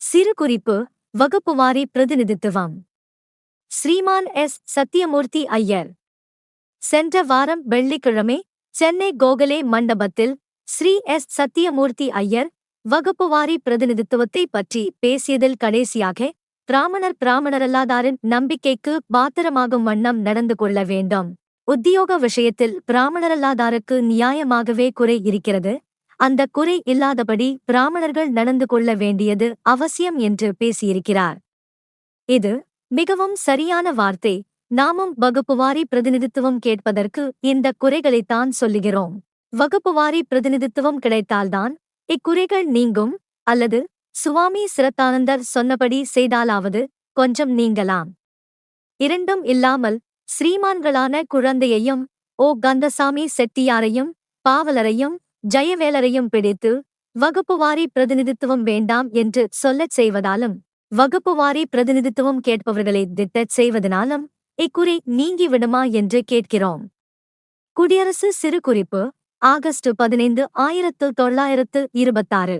சிறு குறிப்பு வகுப்புவாரி பிரதிநிதித்துவம். ஸ்ரீமான் எஸ். சத்தியமூர்த்தி ஐயர். சென்ற வாரம் வெள்ளிக்கிழமை சென்னை கோகலே மண்டபத்தில் ஸ்ரீ எஸ். சத்தியமூர்த்தி ஐயர் வகுப்புவாரி பிரதிநிதித்துவத்தை பற்றி பேசியதில் கடைசியாக பிராமணர் பிராமணரல்லாதாரின் நம்பிக்கைக்கு பாத்திரமாகும் வண்ணம் நடந்து கொள்ள வேண்டும். உத்தியோக விஷயத்தில் பிராமணரல்லாதாருக்கு நியாயமாகவே குறை இருக்கிறது. அந்த குறை இல்லாதபடி பிராமணர்கள் நடந்து கொள்ள வேண்டியது அவசியம் என்று பேசியிருக்கிறார். இது மிகவும் சரியான வார்த்தை. நாமும் வகுப்புவாரி பிரதிநிதித்துவம் கேட்பதற்கு இந்த குறைகளைத்தான் சொல்லுகிறோம். வகுப்புவாரி பிரதிநிதித்துவம் கிடைத்தால்தான் இக்குறைகள் நீங்கும் அல்லது சுவாமி சிரத்தானந்தர் சொன்னபடி செய்தாலாவது கொஞ்சம் நீங்கலாம். இரண்டும் இல்லாமல் ஸ்ரீமான்களான குழந்தையையும் ஓ கந்தசாமி செட்டியாரையும் பாவலரையும் ஜெயவேலரையும் பிடித்து வகுப்புவாரி பிரதிநிதித்துவம் வேண்டாம் என்று சொல்லச் செய்வதாலும் வகுப்புவாரி பிரதிநிதித்துவம் கேட்பவர்களை திட்டச் செய்வதனாலும் இக்குறி நீங்கிவிடுமா என்று கேட்கிறோம். குடியரசு சிறு குறிப்பு ஆகஸ்ட் பதினைந்து ஆயிரத்து தொள்ளாயிரத்து இருபத்தாறு.